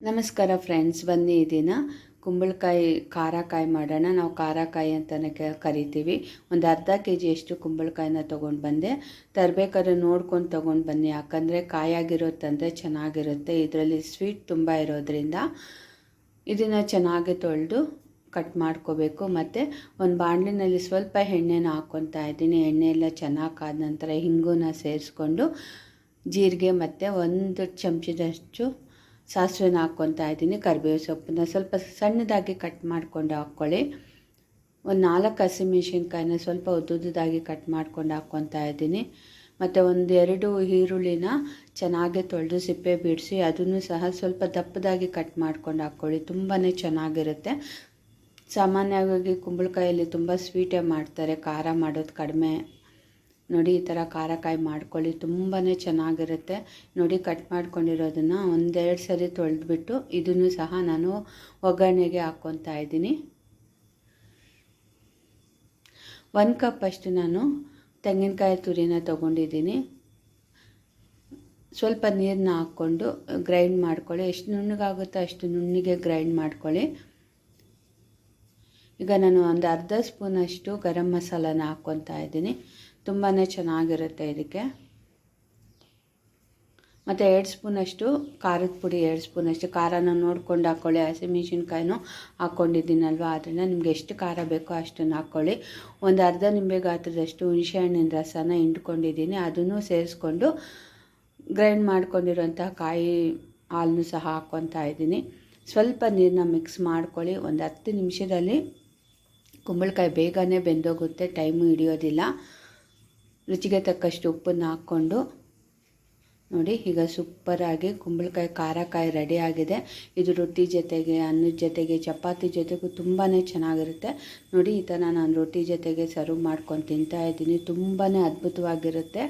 ನಮಸ್ಕಾರ ಫ್ರೆಂಡ್ಸ್ ಬನ್ನಿ ಈ ಕುಂಬಳಕಾಯಿ, ಖಾರಕಾಯಿ ಮಾಡೋಣ. ನಾವು ಖಾರಕಾಯಿ ಅಂತಲೇ ಕರಿತೀವಿ. ಒಂದು ಅರ್ಧ ಕೆ ಜಿಯಷ್ಟು ಕುಂಬಳಕಾಯಿನ ತೊಗೊಂಡು ಬಂದೆ. ತರಬೇಕಾದ್ರೆ ನೋಡ್ಕೊಂಡು ತೊಗೊಂಡು ಬನ್ನಿ. ಯಾಕಂದರೆ ಕಾಯಾಗಿರುತ್ತಂದರೆ ಚೆನ್ನಾಗಿರುತ್ತೆ. ಇದರಲ್ಲಿ ಸ್ವೀಟ್ ತುಂಬ ಇರೋದ್ರಿಂದ ಇದನ್ನು ಚೆನ್ನಾಗಿ ತೊಳೆದು ಕಟ್ ಮಾಡ್ಕೋಬೇಕು. ಮತ್ತು ಒಂದು ಬಾಣಲಿನಲ್ಲಿ ಸ್ವಲ್ಪ ಎಣ್ಣೆನ ಹಾಕ್ಕೊತಾ ಇದ್ದೀನಿ. ಎಣ್ಣೆ ಎಲ್ಲ ಚೆನ್ನಾಗಿ ಕಾದ ನಂತರ ಹಿಂಗೂನ ಸೇರಿಸ್ಕೊಂಡು ಜೀರಿಗೆ ಮತ್ತು ಒಂದು ಚಮಚದಷ್ಟು ಸಾಸಿವೆನ ಹಾಕ್ಕೊತಾ ಇದ್ದೀನಿ ಕರಿಬೇವು ಸೊಪ್ಪನ್ನ ಸ್ವಲ್ಪ ಸಣ್ಣದಾಗಿ ಕಟ್ ಮಾಡ್ಕೊಂಡು ಹಾಕ್ಕೊಳ್ಳಿ. ಒಂದು ನಾಲ್ಕು ಹಸಿಮೆಣ್ಸಿನ್ಕಾಯಿನ ಸ್ವಲ್ಪ ಉದ್ದುದ್ದಾಗಿ ಕಟ್ ಮಾಡ್ಕೊಂಡು ಹಾಕ್ಕೊತಾ ಇದ್ದೀನಿ. ಮತ್ತು ಒಂದೆರಡು ಈರುಳ್ಳಿನ ಚೆನ್ನಾಗಿ ತೊಳೆದು ಸಿಪ್ಪೆ ಬಿಡಿಸಿ ಅದನ್ನು ಸಹ ಸ್ವಲ್ಪ ದಪ್ಪದಾಗಿ ಕಟ್ ಮಾಡ್ಕೊಂಡು ಹಾಕ್ಕೊಳ್ಳಿ ತುಂಬಾ ಚೆನ್ನಾಗಿರುತ್ತೆ. ಸಾಮಾನ್ಯವಾಗಿ ಕುಂಬಳಕಾಯಲ್ಲಿ ತುಂಬ ಸ್ವೀಟೇ ಮಾಡ್ತಾರೆ, ಖಾರ ಮಾಡೋದು ಕಡಿಮೆ ನೋಡಿ ಈ ಥರ ಖಾರಕಾಯಿ ಮಾಡ್ಕೊಳ್ಳಿ ತುಂಬಾ ಚೆನ್ನಾಗಿರುತ್ತೆ. ನೋಡಿ ಕಟ್ ಮಾಡ್ಕೊಂಡಿರೋದನ್ನು ಒಂದೆರಡು ಸರಿ ತೊಳೆದ್ಬಿಟ್ಟು ಇದನ್ನು ಸಹ ನಾನು ಒಗ್ಗರಣೆಗೆ ಹಾಕ್ಕೊತಾ ಇದ್ದೀನಿ. ಒಂದು ಕಪ್ಪಷ್ಟು ನಾನು ತೆಂಗಿನಕಾಯಿ ತುರಿನ ತೊಗೊಂಡಿದ್ದೀನಿ. ಸ್ವಲ್ಪ ನೀರನ್ನ ಹಾಕ್ಕೊಂಡು ಗ್ರೈಂಡ್ ಮಾಡ್ಕೊಳ್ಳಿ. ಎಷ್ಟು ನುಣ್ಣಗಾಗುತ್ತೋ ಅಷ್ಟು ನುಣ್ಣಗೆ ಗ್ರೈಂಡ್ ಮಾಡ್ಕೊಳ್ಳಿ. ಈಗ ನಾನು ಒಂದು ಅರ್ಧ ಸ್ಪೂನಷ್ಟು ಗರಂ ಮಸಾಲಾನ ಹಾಕ್ಕೊತಾ ಇದ್ದೀನಿ. ತುಂಬಾ ಚೆನ್ನಾಗಿರುತ್ತೆ ಇದಕ್ಕೆ. ಮತ್ತು ಎರಡು ಸ್ಪೂನಷ್ಟು ಖಾರದ ಪುಡಿ, ಎರಡು ಸ್ಪೂನಷ್ಟು ಖಾರನ ನೋಡ್ಕೊಂಡು ಹಾಕ್ಕೊಳ್ಳಿ ಹಸಿಮೆಣ್ಸಿನ್ಕಾಯಿನೂ ಹಾಕ್ಕೊಂಡಿದ್ದೀನಲ್ವ ಅದನ್ನು ನಿಮ್ಗೆ ಎಷ್ಟು ಖಾರ ಬೇಕೋ ಅಷ್ಟನ್ನು ಹಾಕ್ಕೊಳ್ಳಿ ಒಂದು ಅರ್ಧ ನಿಂಬೆ ಗಾತ್ರದಷ್ಟು ಹುಣಸೆಹಣ್ಣಿನ ರಸನ ಹಿಂಡ್ಕೊಂಡಿದ್ದೀನಿ. ಅದನ್ನು ಸೇರಿಸ್ಕೊಂಡು ಗ್ರೈಂಡ್ ಮಾಡ್ಕೊಂಡಿರೋಂಥ ಕಾಯಿ ಹಾಲನ್ನು ಸಹ ಹಾಕ್ಕೊತಾ ಇದ್ದೀನಿ. ಸ್ವಲ್ಪ ನೀರನ್ನ ಮಿಕ್ಸ್ ಮಾಡ್ಕೊಳ್ಳಿ. ಒಂದು ಹತ್ತು ನಿಮಿಷದಲ್ಲಿ ಕುಂಬಳಕಾಯಿ ಬೇಗನೆ ಬೆಂದೋಗುತ್ತೆ, ಟೈಮು ಹಿಡಿಯೋದಿಲ್ಲ. ರುಚಿಗೆ ತಕ್ಕಷ್ಟು ಉಪ್ಪನ್ನು ಹಾಕ್ಕೊಂಡು ನೋಡಿ, ಈಗ ಸೂಪರಾಗಿ ಕುಂಬಳಕಾಯಿ ಖಾರಕಾಯಿ ರೆಡಿ ಆಗಿದೆ. ಇದು ರೊಟ್ಟಿ ಜೊತೆಗೆ, ಅನ್ನದ ಜೊತೆಗೆ, ಚಪಾತಿ ಜೊತೆಗೂ ತುಂಬಾ ಚೆನ್ನಾಗಿರುತ್ತೆ. ನೋಡಿ, ಈ ಥರ ನಾನು ರೊಟ್ಟಿ ಜೊತೆಗೆ ಸರ್ವ್ ಮಾಡ್ಕೊಂಡು ತಿಂತಾ ಇದ್ದೀನಿ. ತುಂಬಾ ಅದ್ಭುತವಾಗಿರುತ್ತೆ.